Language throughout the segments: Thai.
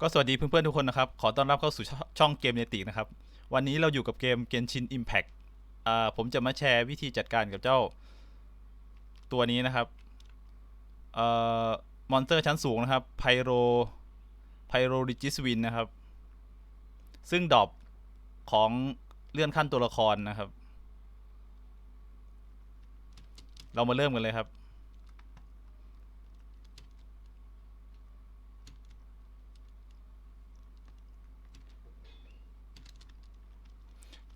ก็สวัสดีเพื่อนๆทุกคนนะครับ ขอต้อนรับเข้าสู่ช่องเกมเนติกนะครับ วันนี้เราอยู่กับเกม Genshin Impact อ่าผมจะมาแชร์วิธีจัดการกับเจ้าตัวนี้นะครับเอ่อมอนสเตอร์ชั้นสูงนะครับไพโรไพโรริจิสวินนะครับ ซึ่งดอปของเลื่อนขั้นตัวละครนะครับ เรามาเริ่มกันเลยครับ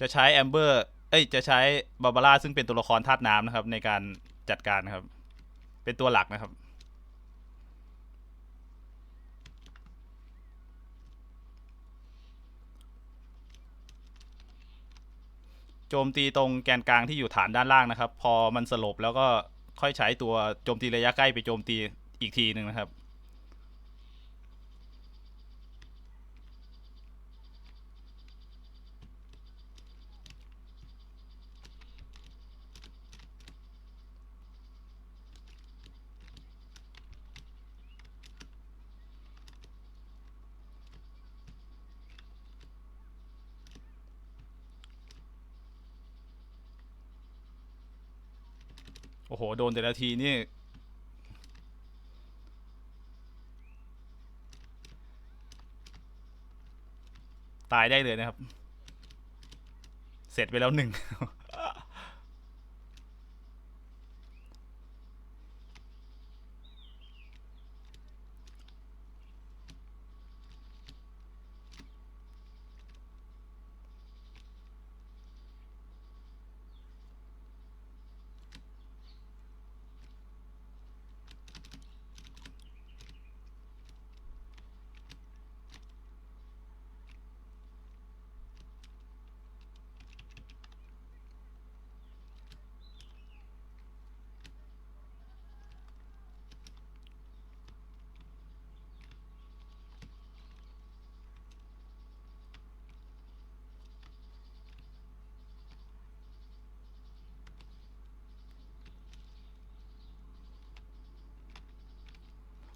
จะใช้แอมเบอร์ เอ้ย จะใช้บาบาร่าซึ่งเป็นตัวละครธาตุน้ำนะครับ ในการจัดการนะครับ เป็นตัวหลักนะครับ โจมตีตรงแกนกลางที่อยู่ฐานด้านล่างนะครับ พอมันสลบแล้วก็ค่อยใช้ตัวโจมตีระยะใกล้ไปโจมตีอีกทีหนึ่งนะครับ โอ้โห โดนแต่ละทีนี่ ตายได้เลยนะครับ เสร็จไปแล้วหนึ่ง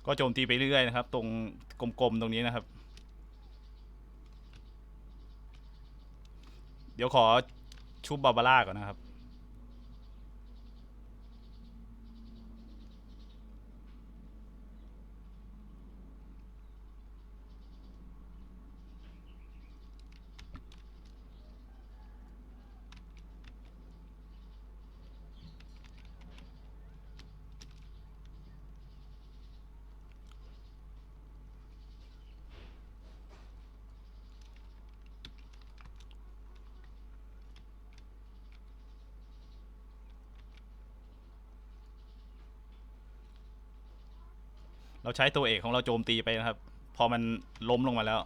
ก็โจมตีไปเรื่อยๆนะครับ ตรงกลมๆตรงนี้นะครับ เดี๋ยวขอชุบบาบาร่าก่อนนะครับ เราใช้ตัวเอกของเราโจมตีไปนะครับ พอมันล้มลงมาแล้ว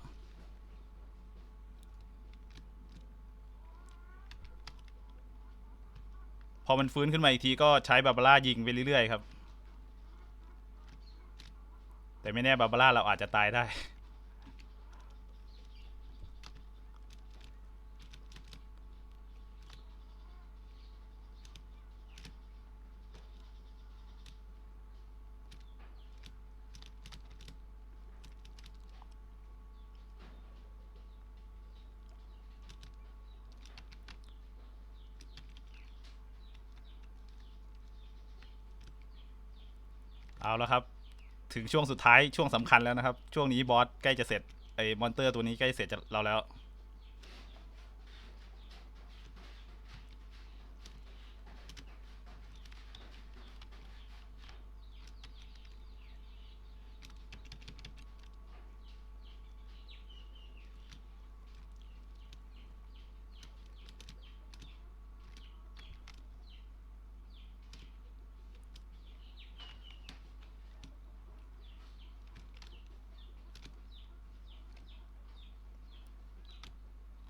พอมันฟื้นขึ้นมาอีกทีก็ใช้บาบาร่ายิงไปเรื่อยๆครับ แต่ไม่แน่บาบาร่าเราอาจจะตายได้ เอาแล้วครับ ถึงช่วงสุดท้ายช่วงสำคัญแล้วนะครับ ช่วงนี้บอสใกล้จะเสร็จไอ้มอนเตอร์ตัวนี้ใกล้เสร็จจะเราแล้ว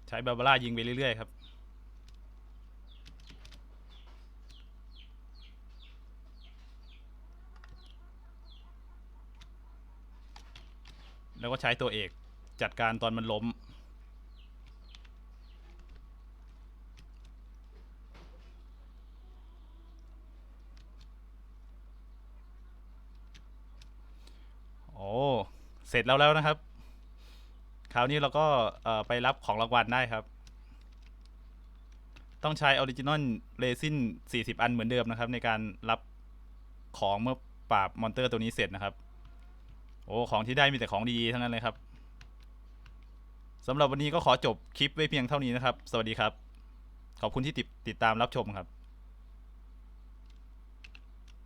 ใช้บาบาร่ายิงไปเรื่อยๆครับ แล้วก็ใช้ตัวเอกจัดการตอนมันล้ม โอ้ เสร็จแล้วแล้วนะครับ คราวนี้เราก็ไปรับของรางวัลได้ครับ ต้องใช้ออริจินอลเรซิน40 อันเหมือนเดิมนะครับ ในการรับของเมื่อปราบมอนเตอร์ตัวนี้เสร็จนะครับ โอ้ของที่ได้มีแต่ของดีๆทั้งนั้นเลยครับสำหรับวันนี้ก็ขอจบคลิปไว้เพียงเท่านี้นะครับ สวัสดีครับ ขอบคุณที่ติดติดตามรับชมครับ